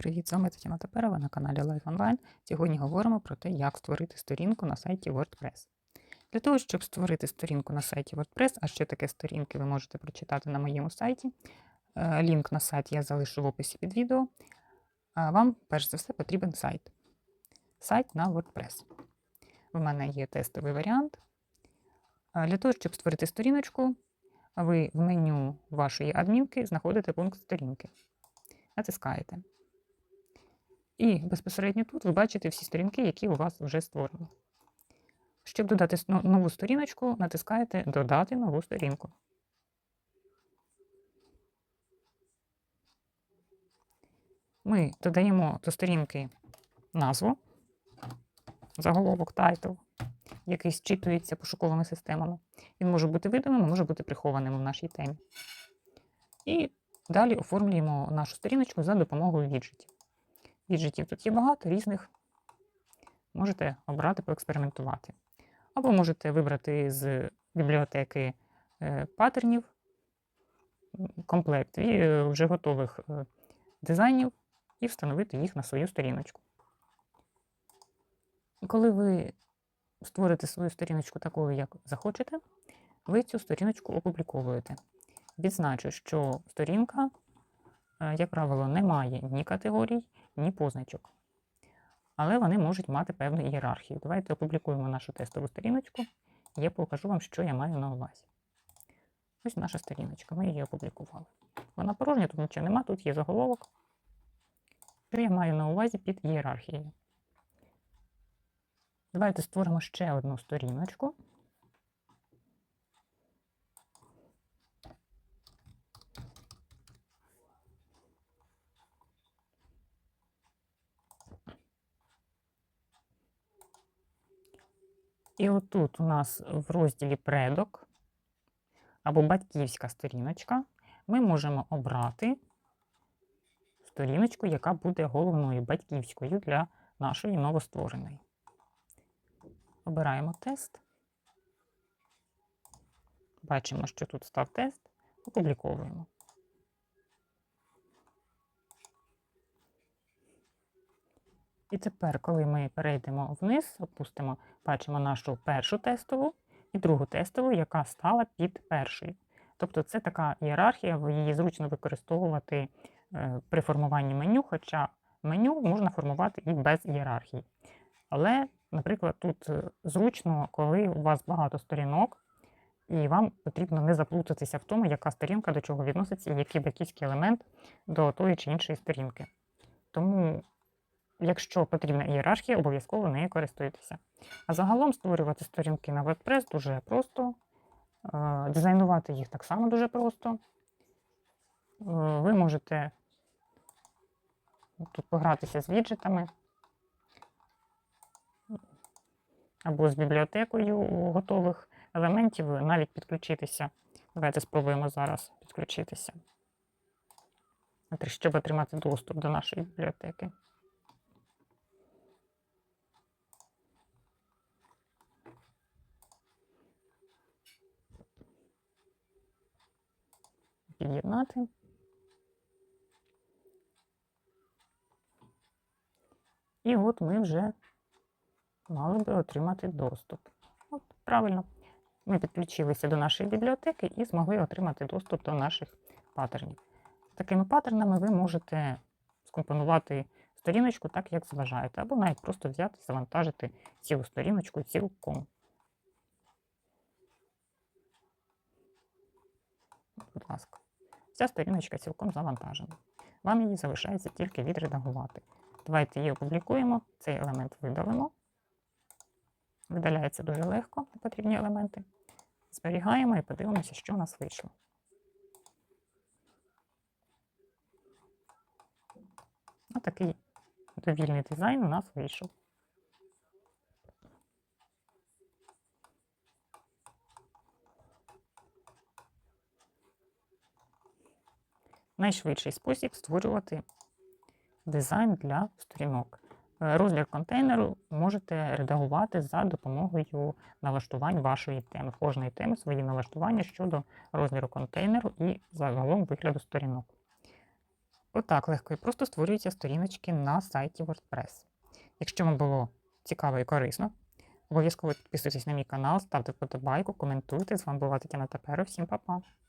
Привіт, з вами Тетяна Таперова на каналі Life Online. Сьогодні говоримо про те, як створити сторінку на сайті WordPress. Для того, щоб створити сторінку на сайті WordPress, а що таке сторінки, ви можете прочитати на моєму сайті. Е, Лінк на сайт я залишу в описі під відео. Вам, перш за все, потрібен сайт. Сайт на WordPress. У мене є тестовий варіант. Для того, щоб створити сторіночку, ви в меню вашої адмінки знаходите пункт сторінки. Натискаєте. І безпосередньо тут ви бачите всі сторінки, які у вас вже створені. Щоб додати нову сторіночку, натискаєте Додати нову сторінку. Ми додаємо до сторінки назву, заголовок, тайтл, який зчитується пошуковими системами. Він може бути видимим, може бути прихованим в нашій темі. І далі оформлюємо нашу сторіночку за допомогою віджитів. Віджитів тут є багато різних. Можете обрати, поекспериментувати. Або можете вибрати з бібліотеки е, паттернів комплект і е, вже готових е, дизайнів і встановити їх на свою сторіночку. Коли ви створите свою сторіночку такою, як захочете, ви цю сторіночку опубліковуєте. Відзначу, що сторінка, як правило, не має ні категорій, ні позначок. Але вони можуть мати певну ієрархію. Давайте опублікуємо нашу тестову сторіночку, я покажу вам, що я маю на увазі. Ось наша сторіночка, ми її опублікували. Вона порожня, тут нічого нема, тут є заголовок. Що я маю на увазі під ієрархією? Давайте створимо ще одну сторіночку. І отут у нас в розділі предок або батьківська сторіночка ми можемо обрати сторіночку, яка буде головною батьківською для нашої новоствореної. Обираємо тест. Бачимо, що тут став тест, опубліковуємо. І тепер, коли ми перейдемо вниз, опустимо, бачимо нашу першу тестову і другу тестову, яка стала під першою. Тобто це така ієрархія, її зручно використовувати е, при формуванні меню, хоча меню можна формувати і без ієрархії. Але, наприклад, тут е, зручно, коли у вас багато сторінок, і вам потрібно не заплутатися в тому, яка сторінка до чого відноситься, і який батьківський елемент до тої чи іншої сторінки. Тому Якщо потрібна ієрархія, обов'язково нею користуйтеся. А загалом створювати сторінки на WordPress дуже просто. Е, Дизайнувати їх так само дуже просто. Е, Ви можете тут погратися з віджитами або з бібліотекою готових елементів, навіть підключитися. Давайте спробуємо зараз підключитися, щоб отримати доступ до нашої бібліотеки. Під'єднати. І от ми вже мали би отримати доступ. От, правильно, ми підключилися до нашої бібліотеки і змогли отримати доступ до наших паттернів. Такими паттернами ви можете скомпонувати сторіночку так, як зважаєте, або навіть просто взяти завантажити цілу сторіночку цілком. Будь ласка. Ця сторіночка цілком завантажена. Вам її залишається тільки відредагувати. Давайте її опублікуємо, цей елемент видалимо. Видаляється дуже легко непотрібні елементи. Зберігаємо і подивимося, що у нас вийшло. Ось такий довільний дизайн у нас вийшов. Найшвидший спосіб створювати дизайн для сторінок. Е, Розмір контейнеру можете редагувати за допомогою налаштувань вашої теми. Кожної теми свої налаштування щодо розміру контейнеру і загалом вигляду сторінок. Отак легко і просто створюються сторіночки на сайті WordPress. Якщо вам було цікаво і корисно, обов'язково підписуйтесь на мій канал, ставте вподобайку, коментуйте. З вами була Тетяна Таперо. Всім па-па!